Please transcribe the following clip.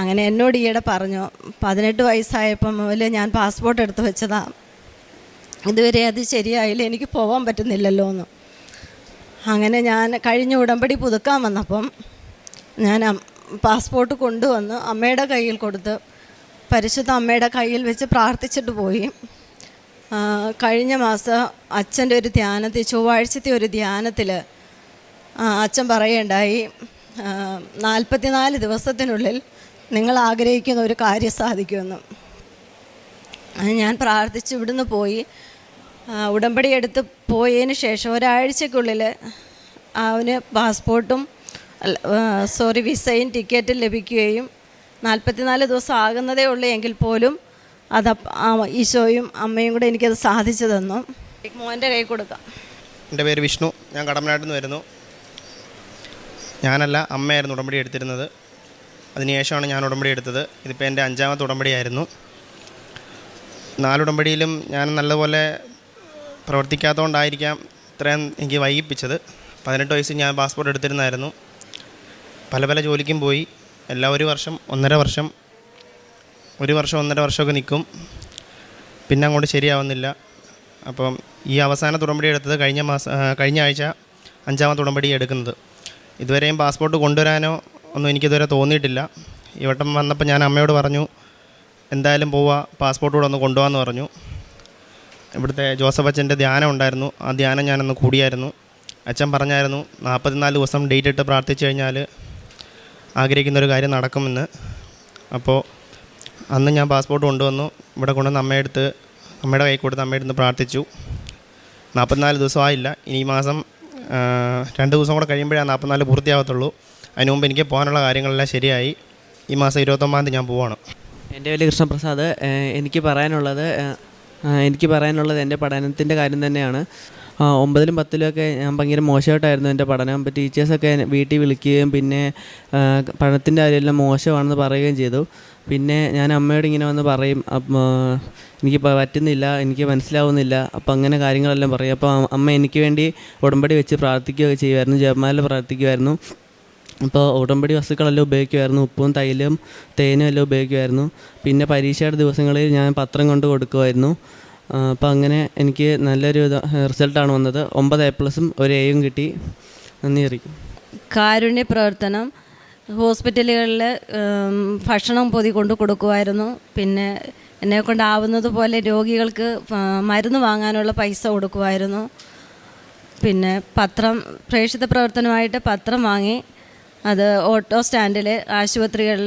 അങ്ങനെ എന്നോട് ഈയിടെ പറഞ്ഞു പതിനെട്ട് വയസ്സായപ്പം മുതൽ ഞാൻ പാസ്പോർട്ട് എടുത്ത് വെച്ചതാ. ഇതുവരെ അത് ശരിയായില്ല എനിക്ക് പോകാൻ പറ്റുന്നില്ലല്ലോ എന്ന്. അങ്ങനെ ഞാൻ കഴിഞ്ഞ ഉടമ്പടി പുതുക്കാൻ വന്നപ്പം ഞാൻ പാസ്പോർട്ട് കൊണ്ടുവന്ന് അമ്മയുടെ കയ്യിൽ കൊടുത്ത് പരിശുദ്ധ അമ്മയുടെ കയ്യിൽ വെച്ച് പ്രാർത്ഥിച്ചിട്ട് പോയി. കഴിഞ്ഞ മാസം അച്ഛന്റെ ഒരു ധ്യാനത്തിൽ ചൊവ്വാഴ്ചത്തെ ഒരു ധ്യാനത്തിൽ അച്ഛൻ പറയുണ്ടായി നാൽപ്പത്തിനാല് ദിവസത്തിനുള്ളിൽ നിങ്ങൾ ആഗ്രഹിക്കുന്ന ഒരു കാര്യം സാധിക്കുമെന്നും. ഞാൻ പ്രാർത്ഥിച്ച് ഇവിടുന്ന് പോയി. ഉടമ്പടി എടുത്ത് പോയതിന് ശേഷം ഒരാഴ്ചക്കുള്ളിൽ അവന് പാസ്പോർട്ടും സോറി വിസയും ടിക്കറ്റും ലഭിക്കുകയും നാൽപ്പത്തിനാല് ദിവസം ആകുന്നതേ ഉള്ളൂ എങ്കിൽ പോലും അത് ഈശോയും അമ്മയും കൂടെ എനിക്കത് സാധിച്ചു തന്നു. മോന്റെ കൈ കൊടുക്കാം. എന്റെ പേര് വിഷ്ണു. ഞാൻ കടമനാട്ടിൽ നിന്ന് വരുന്നു. ഞാനല്ല അമ്മയായിരുന്നു ഉടമ്പടി എടുത്തിരുന്നത്. അതിനുശേഷമാണ് ഞാൻ ഉടമ്പടി എടുത്തത്. ഇതിപ്പോൾ എന്റെ അഞ്ചാമത്തെ ഉടമ്പടിയായിരുന്നു. നാലുടമ്പടിയിലും ഞാൻ നല്ലപോലെ പ്രവർത്തിക്കാത്തതുകൊണ്ടായിരിക്കാം ഇത്രയും എനിക്ക് വൈകിപ്പിച്ചത്. പതിനെട്ട് വയസ്സിൽ ഞാൻ പാസ്പോർട്ട് എടുത്തിരുന്നായിരുന്നു. പല പല ജോലിക്കും പോയി. എല്ലാ ഒരു വർഷം ഒന്നര വർഷം ഒരു വർഷം ഒന്നര വർഷമൊക്കെ നിൽക്കും പിന്നെ അങ്ങോട്ട് ശരിയാവുന്നില്ല. അപ്പം ഈ അവസാന ഉടമ്പടി എടുത്തത് കഴിഞ്ഞ മാസം കഴിഞ്ഞ ആഴ്ച അഞ്ചാമത്തെ ഉടമ്പടി എടുക്കുന്നത്. ഇതുവരെയും പാസ്പോർട്ട് കൊണ്ടുവരാനോ ഒന്നും എനിക്കിതുവരെ തോന്നിയിട്ടില്ല. ഇവട്ടം വന്നപ്പോൾ ഞാൻ അമ്മയോട് പറഞ്ഞു എന്തായാലും പോവാ പാസ്പോർട്ട് കൂടെ ഒന്ന് കൊണ്ടുപോകാമെന്ന് പറഞ്ഞു. ഇവിടുത്തെ ജോസഫ് അച്ഛന്റെ ധ്യാനം ഉണ്ടായിരുന്നു. ആ ധ്യാനം ഞാനൊന്ന് കൂടിയായിരുന്നു. അച്ഛൻ പറഞ്ഞായിരുന്നു നാൽപ്പത്തിനാല് ദിവസം ഡേറ്റ് ഇട്ട് പ്രാർത്ഥിച്ചു കഴിഞ്ഞാൽ ആഗ്രഹിക്കുന്ന ഒരു കാര്യം നടക്കുമെന്ന്. അപ്പോൾ അന്ന് ഞാൻ പാസ്പോർട്ട് കൊണ്ടുവന്നു. ഇവിടെ കൊണ്ടുവന്ന് അമ്മയെടുത്ത് അമ്മയുടെ കൈ കൊടുത്ത് അമ്മയെടുത്ത് പ്രാർത്ഥിച്ചു. നാൽപ്പത്തിനാല് ദിവസം ആയില്ല. ഇനി ഈ മാസം രണ്ട് ദിവസം കൂടെ കഴിയുമ്പോഴേ നാൽപ്പത്തിനാല് പൂർത്തിയാവത്തുള്ളൂ. അതിന് മുമ്പ് എനിക്ക് പോകാനുള്ള കാര്യങ്ങളെല്ലാം ശരിയായി. ഈ മാസം ഇരുപത്തൊമ്പതാം തീയതി ഞാൻ പോവാണ്. എന്റെ പേര് കൃഷ്ണപ്രസാദ്. എനിക്ക് പറയാനുള്ളത് എനിക്ക് പറയാനുള്ളത് എന്റെ പഠനത്തിന്റെ കാര്യം തന്നെയാണ്. ഒമ്പതിലും പത്തിലും ഒക്കെ ഞാൻ ഭയങ്കര മോശമായിട്ടായിരുന്നു എന്റെ പഠനം. അപ്പോൾ ടീച്ചേഴ്സൊക്കെ വീട്ടിൽ വിളിക്കുകയും പിന്നെ പഠനത്തിന്റെ കാര്യമെല്ലാം മോശമാണെന്ന് പറയുകയും ചെയ്തു. പിന്നെ ഞാൻ അമ്മയോട് ഇങ്ങനെ വന്ന് പറയും എനിക്ക് പറ്റുന്നില്ല എനിക്ക് മനസ്സിലാവുന്നില്ല. അപ്പം അങ്ങനെ കാര്യങ്ങളെല്ലാം പറയും. അപ്പോൾ അമ്മ എനിക്ക് വേണ്ടി ഉടമ്പടി വെച്ച് പ്രാർത്ഥിക്കുകയൊക്കെ ചെയ്യുമായിരുന്നു ജപമാല പ്രാർത്ഥിക്കുമായിരുന്നു. അപ്പോൾ ഉടമ്പടി വസ്തുക്കളെല്ലാം ഉപയോഗിക്കുമായിരുന്നു. ഉപ്പും തൈലും തേനും എല്ലാം ഉപയോഗിക്കുമായിരുന്നു. പിന്നെ പരീക്ഷയുടെ ദിവസങ്ങളിൽ ഞാൻ പത്രം കൊണ്ട് കൊടുക്കുമായിരുന്നു. അപ്പോൾ അങ്ങനെ എനിക്ക് നല്ലൊരു റിസൾട്ടാണ് വന്നത്. ഒമ്പത് എ പ്ലസും ഒരു എയും കിട്ടി. നന്ദി അറിയിക്കും കാരുണ്യ പ്രവർത്തനം. ഹോസ്പിറ്റലുകളിൽ ഭക്ഷണം പൊതി കൊണ്ട് കൊടുക്കുമായിരുന്നു. പിന്നെ എന്നെ കൊണ്ടാവുന്നത് പോലെ രോഗികൾക്ക് മരുന്ന് വാങ്ങാനുള്ള പൈസ കൊടുക്കുമായിരുന്നു. പിന്നെ പത്രം പ്രേക്ഷിത പ്രവർത്തനമായിട്ട് പത്രം വാങ്ങി. അത് ഓട്ടോ സ്റ്റാൻഡിൽ ആശുപത്രികളിൽ